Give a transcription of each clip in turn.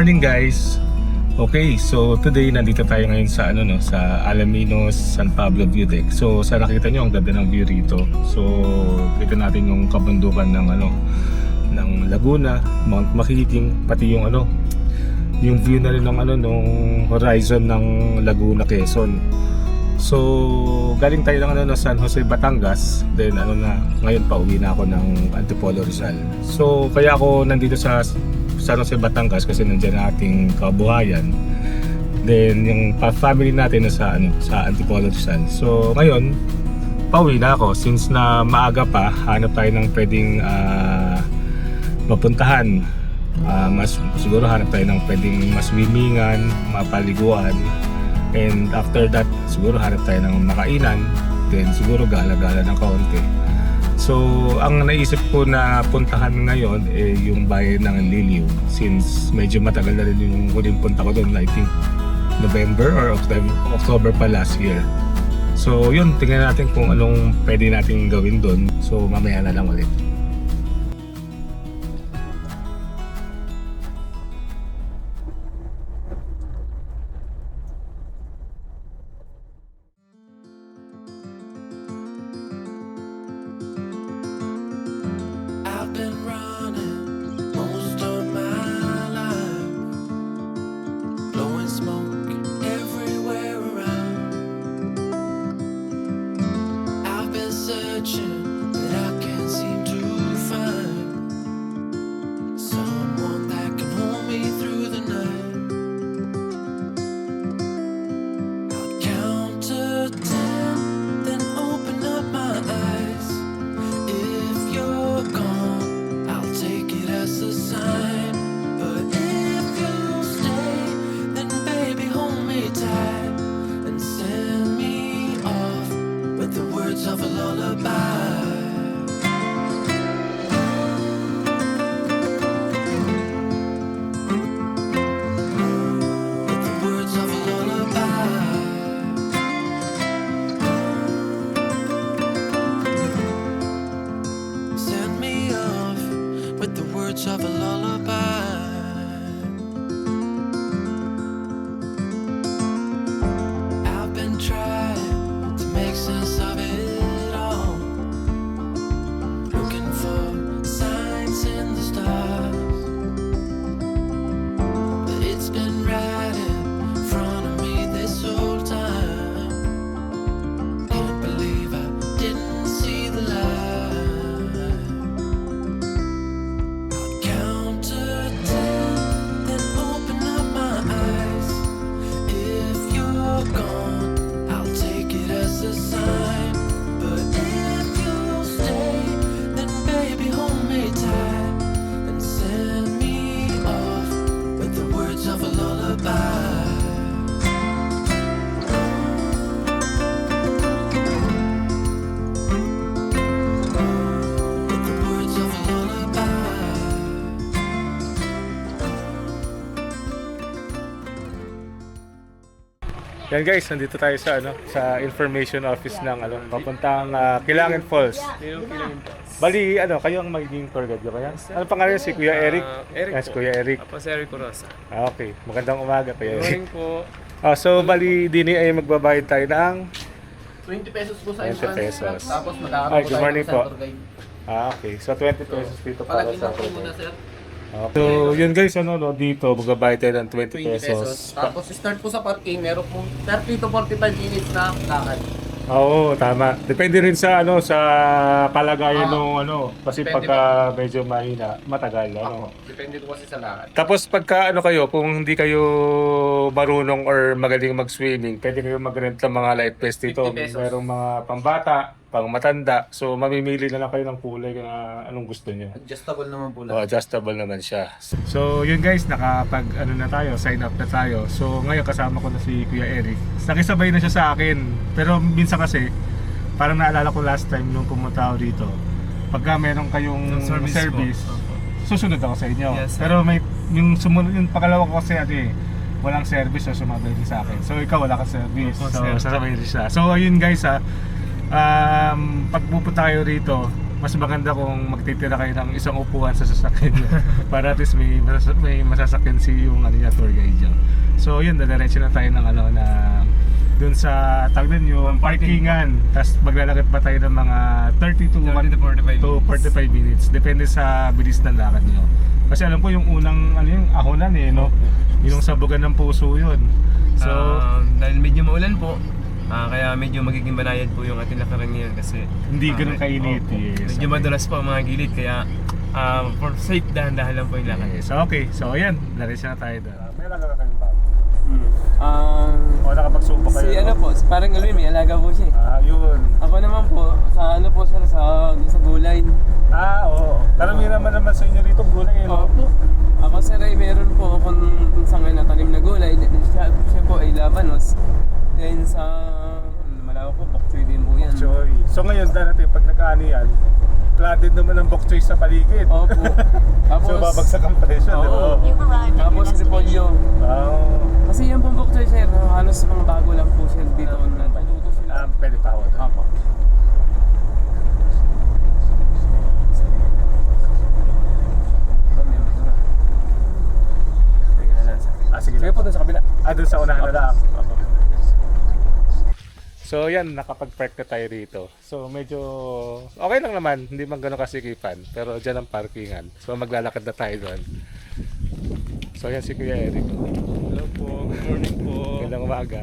morning guys. Okay, so today nandito tayo ngayon sa ano no, sa Alaminos San Pablo View Deck. So sa nakita nyo ang ganda ng view rito. So kita natin yung kabundukan ng ano ng Laguna, Mount Makiling, pati yung ano yung view na rin ng ano nung horizon ng Laguna Quezon. So galing tayo ng ano no, San Jose Batangas, then ano na ngayon pa uwi na ako ng Antipolo Rizal. So kaya ako nandito sa San Jose Batangas kasi nandiyan ang ating kabuhayan. Then yung family natin nasa ano sa Antipolo Rizal. So ngayon pauwi na ako since na maaga pa hanap tayo ng pwedeng ah, mapuntahan. Ah, mas siguro hanap tayo ng pwedeng mas swimingan, mapaliguan. And after that, siguro hanap tayo ng makainan. Then siguro gala-gala ng kaunti. So, ang naisip ko na puntahan ngayon eh yung bayan ng Liliw since medyo matagal na rin yung huling punta ko doon, I think November or October, October pa last year. So, yun, tingnan natin kung anong pwede natin gawin doon. So, mamaya na lang ulit. Yan guys, nandito tayo sa ano, sa information office ng ano, papuntang ah, Kilangin Falls. Bali, ano, kayo ang magiging tour guide ko kaya? Ano pangalan niyo? si Kuya Eric? Ah, Eric Yes, po. Kuya Eric. Ako si Eric Rosa. Ah, okay. Magandang umaga, Kuya Good Eric. morning po. Ah, so, bali, dini ay magbabayad tayo ng 20 pesos po sa 20 entrance. pesos. Tapos magkakaroon Ay, po good tayo morning ng po. center guide. Ah, okay. So, 20 pesos dito para Palagyan sa lang po muna sir. Okay. So, yun guys, ano, no, dito, magbabayad tayo ng 20 20 pesos. pesos. Tapos start po sa parking, meron po 30 to 45 minutes na lakad. Oo, tama. Depende rin sa ano sa kalagayan Ah. ng ano kasi Depende pagka medyo mahina, matagal ano. Ako, depende po kasi sa lakad. Tapos pagka ano kayo, kung hindi kayo marunong or magaling mag-swimming, pwede kayo mag-rent ng mga life vest dito. 50 pesos. Merong mga pambata, pang matanda. So mamimili na lang kayo ng kulay kung ah, anong gusto niyo. Adjustable naman po Oh, adjustable naman siya. So, yun guys, nakapag ano na tayo, sign up na tayo. So, ngayon kasama ko na si Kuya Eric. Nakisabay na siya sa akin. Pero minsan kasi, parang naalala ko last time nung pumunta ako dito, pagka meron kayong Yung service service. Opo. susunod ako sa inyo. Yes, sir. Pero may yung sumunod yung pangalawa ko kasi ano eh, walang service so sumabay din sa akin. So ikaw wala ka service. Opo, so sir. sasabay din siya. So ayun guys ha. Um, pag pupunta kayo rito, mas maganda kung magtitira kayo ng isang upuan sa sasakyan niyo para at least may, masas- may masasakyan si yung ano niya, tour guide niyo. So yun, dadiretso na tayo ng ano na dun sa tag din yung parkingan. Tapos maglalakit pa tayo ng mga 30 to 30 to 45 to 45 minutes. Depende sa bilis ng lakad niyo. Kasi alam ko yung unang ano yung ahonan eh, no? Yung sabugan ng puso yun. So, Ah, dahil medyo maulan po, ah, kaya medyo magiging banayad po yung ating lakaran ngayon kasi Hindi ah, ganun kainit, Opo. yes, Medyo okay. madulas po ang mga gilid kaya ah, for safe dahan-dahan lang po yung lakad. so okay. So ayan, diretso na tayo doon. May alaga ka kayong bago. Ah, O nakapagsubok kayo. si ano po, si parang Alvin, may alaga po siya. eh. Ah, yun. Ako naman po, sa ano po sir, sa, sa gulay. Ah, oo. Karamihan naman naman sa inyo rito gulay, eh, no? Opo. Ako sir ay meron po akong sa ngayon na tanim na gulay. Then, Siya, siya po ay labanos. Then sa ano, malawak po, bok choy din po yan. Choy. So ngayon, dati pag nag-ano yan, flooded naman ang bok choy sa paligid. Opo. Tapos, so babagsak ang presyo, di ba? Oo. You've arrived at tapos repolyo. Oh. Kasi yan pong bok choy sir, halos mga bago lang po siya dito. Napaluto sila. Ah, pwede pa ako doon. Opo. Ah. Ah, sige. Sige po doon sa kabila. Ah, doon sa unahan na lang. Opo. So yan, nakapag-park na tayo rito. So medyo okay lang naman, hindi man gano'ng kasikipan. Pero dyan ang parkingan. So maglalakad na tayo doon. So yan si Kuya Eric. Hello po, good morning po. Magandang umaga.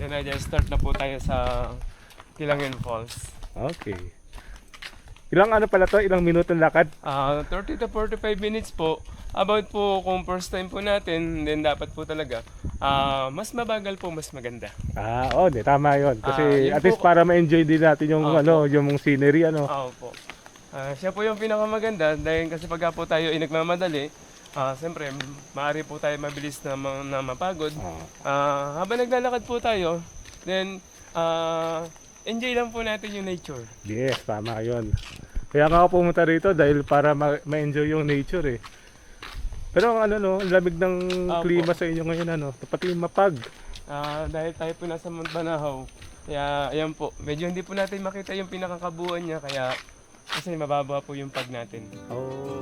Yan na, dyan start na po tayo sa Kilangin Falls. Okay. Ilang ano pala to? Ilang minutong lakad? Ah, 30 to 45 minutes po. About po kung first time po natin, then dapat po talaga, ah mas mabagal po, mas maganda. Ah, oh, di, tama yon. Kasi Ah, yun at least po. para ma-enjoy din natin yung Opo. ano, yung scenery ano. Oo po. Ah, siya po yung pinakamaganda dahil kasi pagka po tayo ay nagmamadali, ah siyempre, maaari po tayo mabilis na, ma- na mapagod. Ah. Ah, habang naglalakad po tayo, then ah, enjoy lang po natin yung nature. Yes, tama yon. Kaya nga ako pumunta rito dahil para ma- ma-enjoy yung nature eh. Pero ang ano no, ang lamig ng Opo. klima sa inyo ngayon ano, pati mapag. Ah, dahil tayo po nasa Mount Banahaw, kaya ayan po, medyo hindi po natin makita yung pinakakabuuan niya, kaya kasi mababa po yung pag natin. Oh.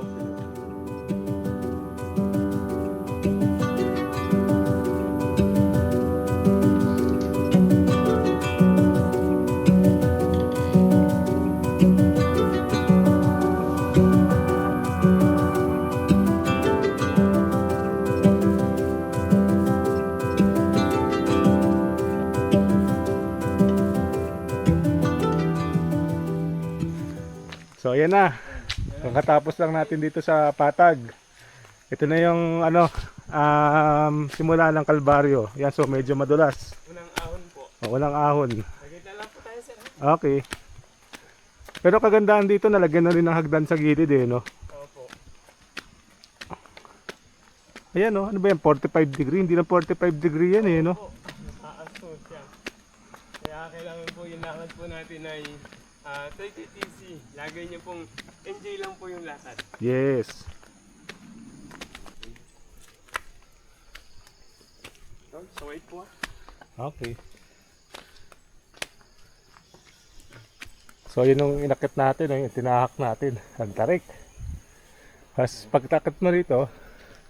So ayan na. Pagkatapos lang natin dito sa Patag. Ito na yung ano, um, simula ng Kalbaryo. Yan, so medyo madulas. Unang ahon po. O, walang ahon. Nagkita lang po tayo sir. Okay. Pero kagandahan dito, nalagyan na rin ng hagdan sa gilid eh, no? Opo. Ayan, no? Ano ba yan? 45 degree? Hindi na 45 degree yan eh, no? Po, taas po siya. Kaya kailangan po yung lakad po natin ay ah, take it easy. Lagay niyo pong enjoy lang po yung lakad. Yes. So, so wait po ah. Okay. So yun yung inakit natin, yung tinahak natin, ang tarik. Tapos pagtakit mo rito,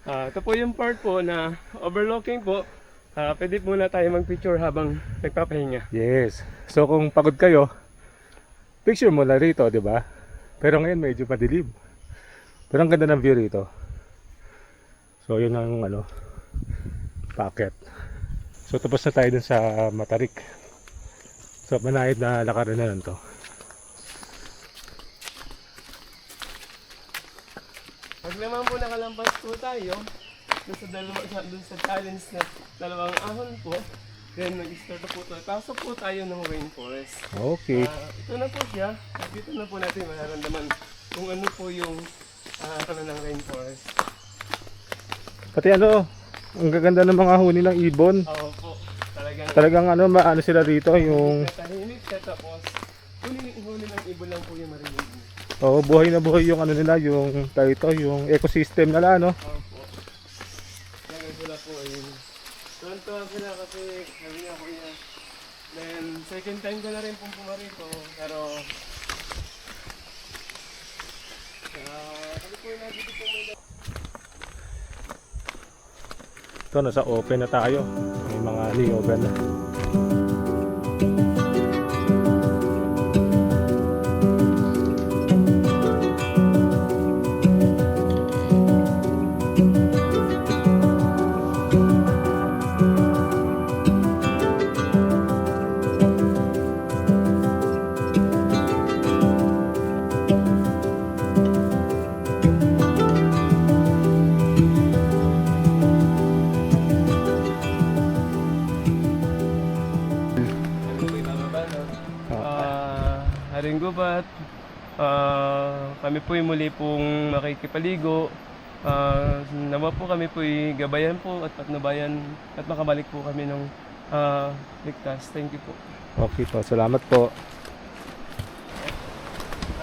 Ah, ito po yung part po na overlooking po. Ah, pwede muna tayo mag-picture habang nagpapahinga. yes. So kung pagod kayo, picture mo na rito, di ba? Pero ngayon medyo madilim. Pero ang ganda ng view rito. So yun ang ano, packet. So tapos na tayo dun sa Matarik. So manahid na lakarin na lang to. Pag naman po nakalampas po tayo, dun sa, dalawa, sa, dun sa challenge na dalawang ahon po, then nag-start na po tayo. Pasok po tayo ng rainforest. Okay. Ah, ito na po siya. Dito na po natin mararamdaman kung ano po yung uh, ng rainforest. Pati ano, ang gaganda ng mga huni ng ibon. Oo po. Talagang Talagang ano, maano sila dito, yung tahimik siya tapos huli, huli ng ibon lang po yung marinig mo. oh, buhay na buhay yung ano nila, yung tayo ito, yung ecosystem nila, ano. Opo. Lagay sila po ayun. Tuwan-tuwa sila kasi sabi niya kuya. Then second time ko na rin pong pumarito pero Ito, nasa open na tayo. May mga liyogan na. Kami po muli pong makikipaligo. Ah, nawa po kami po gabayan po at patnubayan at makabalik po kami ng ah, ligtas. Thank you po. Okay po, salamat po.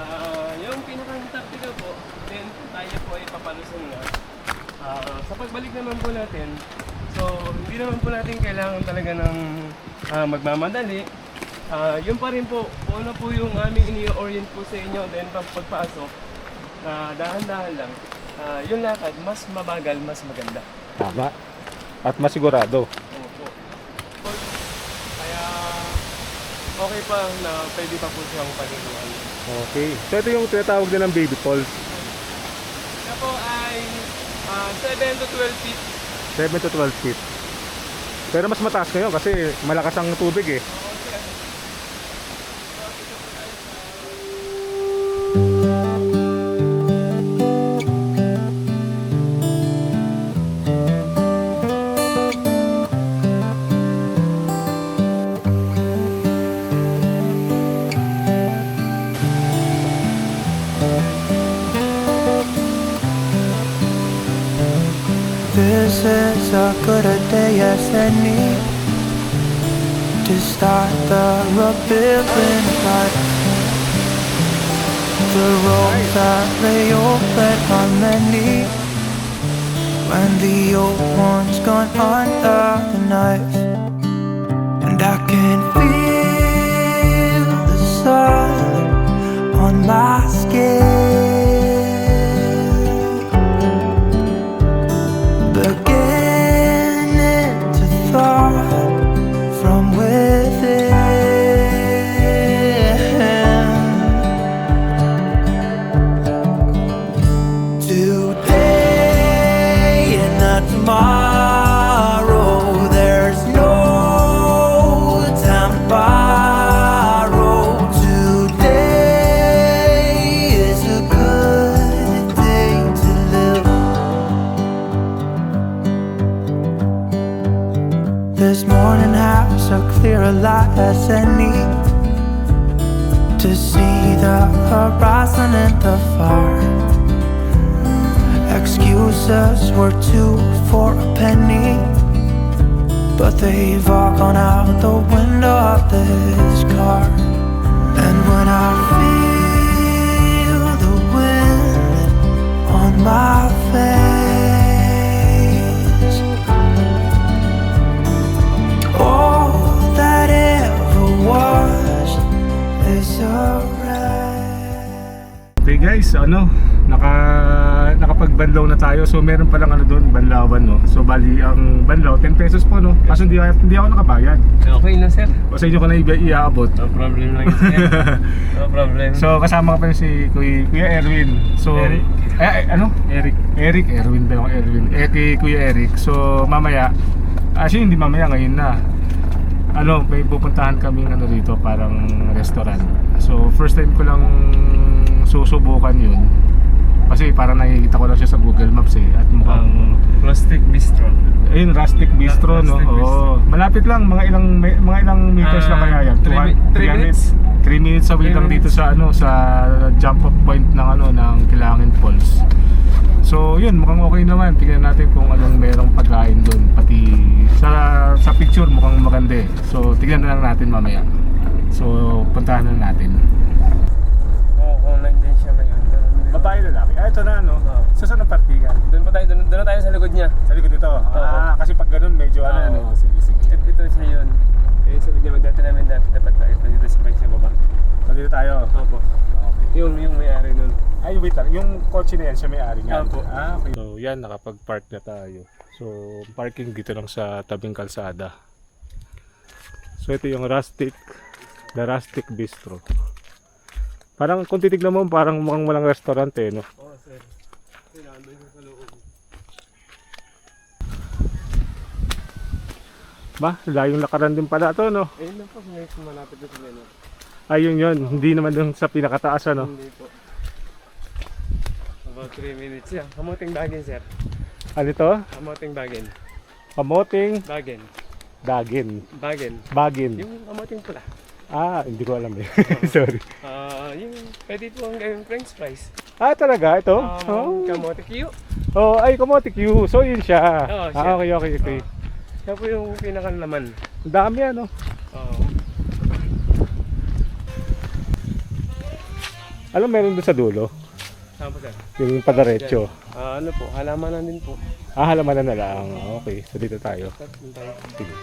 Ah, yung pinaka-Antarctica po, then tayo po ay papalusin na. Ah, sa pagbalik naman po natin, so hindi naman po natin kailangan talaga ng ah, magmamadali. Ah, yun pa rin po, ano po yung aming ini-orient po sa inyo, then pag pagpasok, na dahan-dahan lang. Ah, yung lakad, mas mabagal, mas maganda. Tama. At masigurado. Opo. Kaya okay pa na pwede pa po siyang paliguan. Okay. So ito yung tinatawag din ng baby falls. Ito po ay ah, 7 to 12 feet 7 to 12 feet. Pero mas mataas ngayon kasi malakas ang tubig eh. This is a good a day as any to start the rebuilding life. The roads that lay open are many when the old one's gone under the knife, and I can feel the sun on my skin. And the far. Excuses were two for a penny, but they've all gone out the window of this car. Nakapag-banlaw na tayo. So meron pa lang ano doon, banlawan no. So bali ang banlaw 10 pesos po no. Kaso hindi, hindi ako nakabayad. Okay na sir. O sa inyo ko na i- iaabot. No problem lang sir. no problem. So kasama ka pa rin si Kuya, Kuya Erwin. So Eric. Eh, eh, ano? Eric. Eric, Erwin ba yung Erwin? Eh kay Kuya Eric. So mamaya, actually hindi mamaya ngayon na. Ano, may pupuntahan kaming ano dito, parang restaurant. So first time ko lang susubukan yun. Kasi parang nakikita ko lang siya sa Google Maps eh. At mukhang Rustic Bistro. Ayun, Rustic Bistro, no? Rustic Oo. Malapit lang, mga ilang mga ilang meters lang Ah, kaya yan. three mi- 300 three minutes? 3 minutes away lang dito sa ano sa jump off point ng ano ng Kilangin Falls. So, yun, mukhang okay naman. Tingnan natin kung anong merong pagkain doon. Pati sa sa picture mukhang maganda eh. So, tingnan na lang natin mamaya. So, puntahan na natin. Oo, kung nandiyan siya ngayon. Babae lalaki. Ah, ito na ano. Oo. Sa saan ang parkingan? Doon pa tayo, doon, doon na tayo sa likod niya. Sa likod nito. Ah, kasi pag ganun medyo ano, Oo. ano. Sige, sige. Ito, ito siya yun. Eh, sabi niya, dati namin dapat, dapat tayo dito sa may sa baba. So, dito tayo. Opo. Okay. Yung, yung may-ari nun. Ay, wait lang, yung kotse na yan, siya may-ari niya. Opo. Ah, okay. So, yan, nakapag-park na tayo. So, parking dito lang sa tabing kalsada. So, ito yung Rustic, the Rustic Bistro. Parang kung titignan mo, parang mukhang walang restaurant eh, no? Oo, sir. Kailangan doon sa loob. Ba, layong lakaran din pala to, no? Ayun lang po, next malapit na sa menu. Ayun yun, hindi naman dun sa pinakataas, ano? Hindi po. About 3 minutes yan. Kamuting bagin, sir. Ano to? Kamuting bagin. Kamoting Bagin. dagin. Bagin. Bagin. Yung kamuting pula. Ah, hindi ko alam eh. Sorry. Ah, yung pwede po ang gawing french fries. Ah, talaga? Ito? Um, oh. Kamote Q. oh, ay, kamote Q. So, yun siya. Oo, siya. Ah, okay, okay, okay. Yan po yung pinakalaman. Ang dami ano. Oo. Alam, meron doon sa dulo. Saan po, sir? Yung padaretso. Ah, ano po, halamanan din po. Ah, halamanan na lang. Okay, so dito tayo. Din tayo. Sige.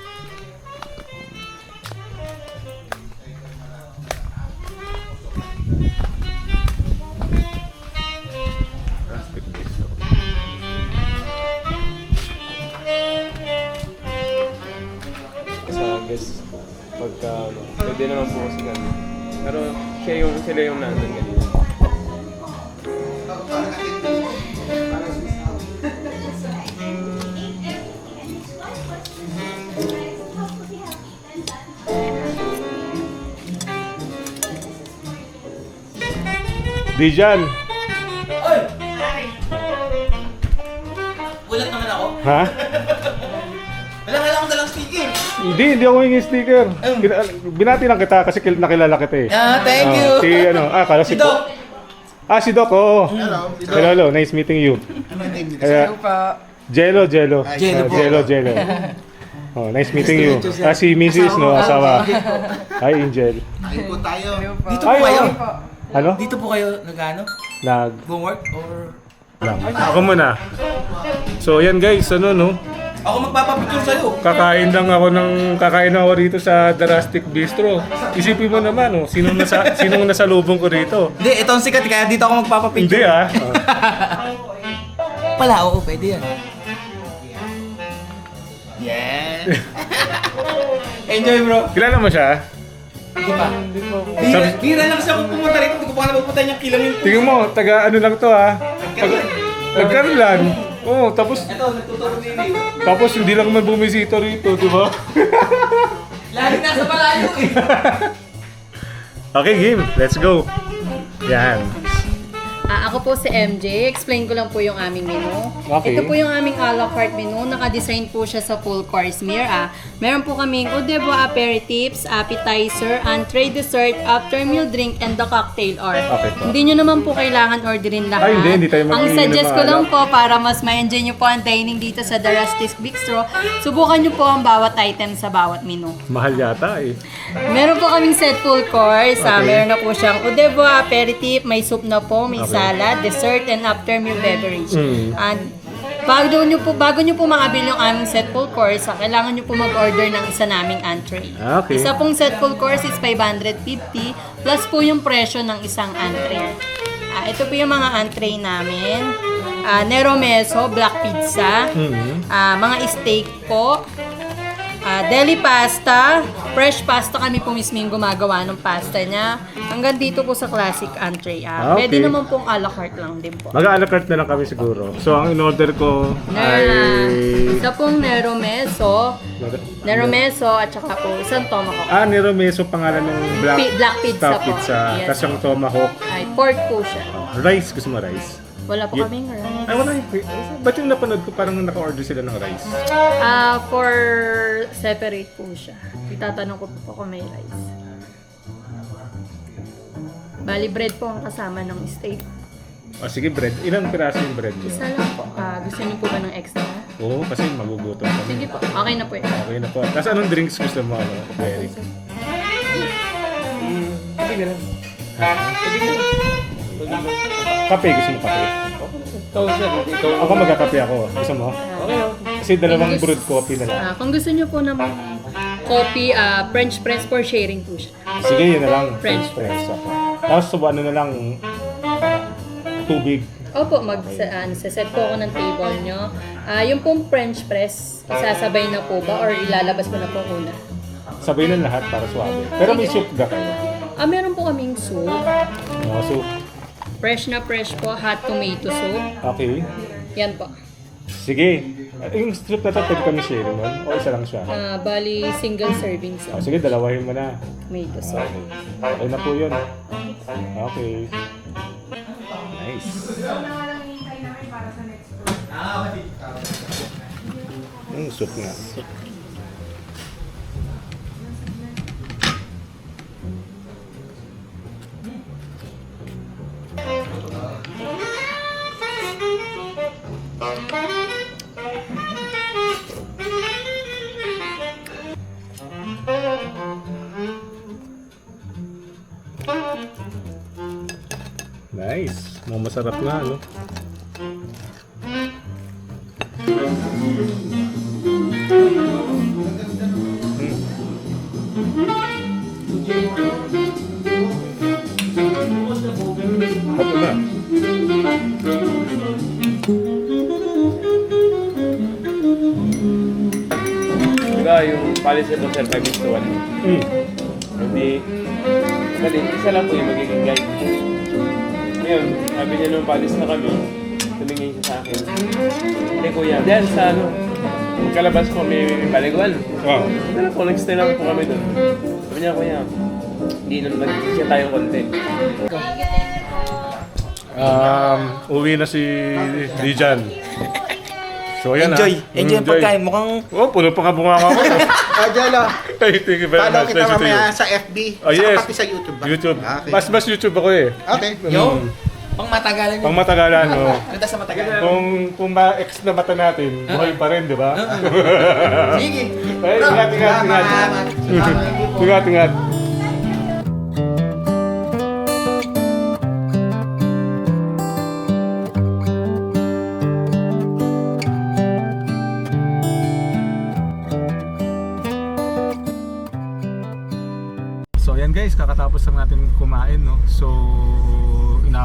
Guest, pagka ano, pwede naman po kasi ganun. Pero siya yung, sila yung nandun kanina. Dijan! Gulat naman ako. Ha? Hindi, hindi ako yung sticker. Binati lang kita kasi kil- nakilala kita eh. Ah, thank Ah, you. Si ano, ah, kala si, Si Doc. Ah, si Doc, oo. Hello. Hello, hello, nice meeting you. Ano yung name nila? Kaya, Jello, Jello. Jello Ah, po. Jello, Jello. Oh, nice meeting you. Ah, si Mrs. no, asawa. Hi, Angel. Tayo po tayo. Dito po Ay, kayo. oo. Ano? Dito po kayo nagano? Nag Homework or lang. Ako muna. So, yan guys, ano no? Ako magpapapicture sa'yo. Kakain lang ako ng kakain ako rito sa The Rustic Bistro. Isipin mo naman, oh, sino nasa sinong nasa lubong ko rito? Hindi, ito ang sikat kaya dito ako magpapapicture. Hindi ah. Pala, oo, pwede yan. Yes. Enjoy bro. Kilala mo siya? Hindi pa. Bira, bira lang siya kung pumunta rito. Hindi ko pa nga napupunta niyang kilomin. Tingnan mo, taga ano lang to ah. Taga, nagkarolan. Oo, tapos Ito, nagtuturo ni Leo. tapos hindi lang man bumisita rito, di ba? Lagi nasa malayo eh. okay, game. Let's go. Yan. Ah, ako po si MJ. Explain ko lang po yung aming menu. Okay. Ito po yung aming a la carte menu. Naka-design po siya sa full course meal. Ah. Meron po kaming Udebo aperitifs, appetizer, entree, dessert, after meal drink, and the cocktail hour. Okay po. Hindi nyo naman po kailangan orderin lahat. Ay, hindi. Hindi tayo Ang mag-iinom suggest ng ko lang alak. po para mas ma-enjoy nyo po ang dining dito sa The Rustic Bistro, subukan nyo po ang bawat item sa bawat menu. Mahal yata eh. Meron po kaming set full course. Ah, Okay. meron na po siyang udebo, aperitif, may soup na po, may Okay. Salad, dessert, and after meal beverage. Mm. And bago nyo po, bago nyo po makabil yung aming set full course, ah, kailangan nyo po mag-order ng isa naming entree. Ah, okay. Isa pong set full course is 550 plus po yung presyo ng isang entree. Ah, ito po yung mga entree namin. Ah, Nero Meso, Black Pizza. Mhm. Ah, mga steak po. Ah, deli pasta. Fresh pasta kami po mismo yung gumagawa ng pasta niya. Hanggang dito po sa classic entree. Ah, Ah, okay. Pwede naman pong a la carte lang din po. Mag-a-la carte na lang kami siguro. So, ang in-order ko ay... Na, isa pong Nero Meso. Nero Meso at saka po isang tomahawk. Ah, ni Romeso pangalan ng Black, Pi- Black Pizza Black po. Pizza. Yes. Tapos yung tomahawk. Ay, pork po siya. Rice, gusto mo rice? Wala po Yeah. kaming rice. Ay, wala yung... Ba't yung napanood ko parang naka-order sila ng rice? Ah, for separate po siya. Itatanong ko po kung may rice. Bali, bread po ang kasama ng steak. O sige, bread. Ilang piraso yung bread niyo? Isa lang po. Ah, gusto niyo po ba ng extra? Oo, kasi magugutom kami. Sige po. Okay na po yun. Okay na po. Tapos anong drinks gusto mo? Ano, Eric? Hmm, Sabi na lang. Kape, gusto mo kape? Ikaw, sir. Ikaw. Ako magkakape ako. Gusto mo? Okay, oh. Kasi dalawang brewed coffee na lang. Ah, kung gusto niyo po ng coffee, ah, French press for sharing po siya. Sige, yun na lang. French press. ako. Tapos so, ano na lang, tubig. Opo, mag ano, set po ako ng table nyo. Ah, yung pong French press, isasabay na po ba or ilalabas mo na po una? Sabay na lahat para suwabe. Pero may soup ka kayo. Ah, meron po kaming soup. No, soup. Fresh na fresh po, hot tomato soup. Okay. Yan po. Sige. Ah, Yung soup na to, pwede kami share nun? O isa lang siya? Ah, bali, single serving Oh, soup. sige, dalawahin mo na. Tomato soup. Okay. Okay na po yun. Okay. Nice. Yung soup nga. Nice. Masarap nga, no? Hapo na. Diba yung policy po sir 5 is to 1? Mm. Hindi, kasi isa lang po yung magiging guide. Ngayon, sabi niya nung palis na kami, tumingin siya sa akin. Hindi kuya, diyan sa ano, kalabas po may, may baliguan. Wow. Ano po, nag-stay lang po kami doon. Sabi niya kuya, hindi na mag-isya tayong konti. Um, uwi na si Dijan. So, ayan Enjoy. ah. Enjoy yung pagkain. Mukhang Oh, puno pa nga bunga ako. Ah, Jello, Thank you very follow much. kita to mamaya sa FB. Oh, saka yes. pati sa YouTube ba? YouTube. Okay. Mas mas YouTube ako eh. Okay. Yo, Mm. Pang matagalan yun. Pang matagalan, no? Ganda sa matagalan. Kung kung ma-ex na mata natin, buhay pa rin, di ba? Sige. Ay, ingat, ingat, ingat. Salamat. Ingat, ingat. So ayan guys, kakatapos lang natin kumain no. So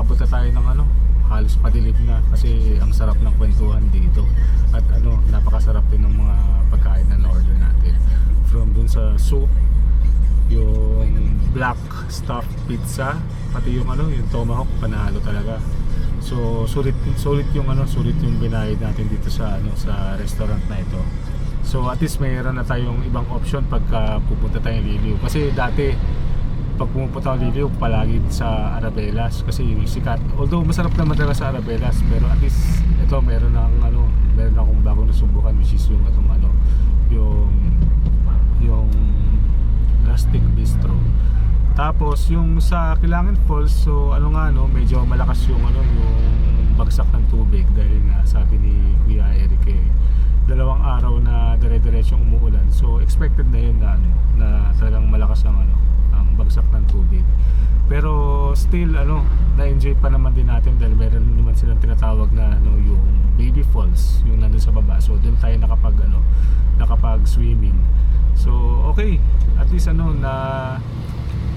inaabot na tayo ng ano, halos padilim na kasi ang sarap ng kwentuhan dito. At ano, napakasarap din ng mga pagkain na na-order natin. From dun sa soup, yung black stuffed pizza, pati yung ano, yung tomahawk panalo talaga. So sulit sulit yung ano, sulit yung binayad natin dito sa ano sa restaurant na ito. So at least mayroon na tayong ibang option pagka pupunta tayong Liliw. Kasi dati pag pumupunta ako Liliw, palagi sa Arabelas kasi yung sikat. Although masarap naman talaga sa Arabelas, pero at least ito meron ng ano, meron akong bagong nasubukan which is yung itong ano, yung yung Rustic Bistro. Tapos yung sa Kilangin Falls, so ano nga no, medyo malakas yung ano yung bagsak ng tubig dahil nga sabi ni Kuya Eric eh, dalawang araw na dire-diretsong umuulan. So expected na yun na ano, na talagang malakas ang ano, ang bagsak ng tubig. Pero still ano, na-enjoy pa naman din natin dahil meron naman silang tinatawag na ano yung baby falls, yung nandun sa baba. So doon tayo nakapag ano, nakapag swimming. So okay, at least ano na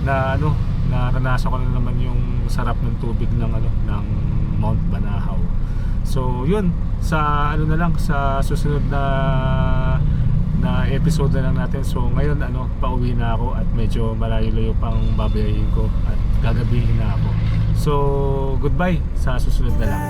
na ano naranasan ko na naman yung sarap ng tubig ng ano ng Mount Banahaw. So yun sa ano na lang sa susunod na na episode na lang natin. So ngayon ano, pauwi na ako at medyo malayo-layo pang babayahin ko at gagabihin na ako. So goodbye sa susunod na lang.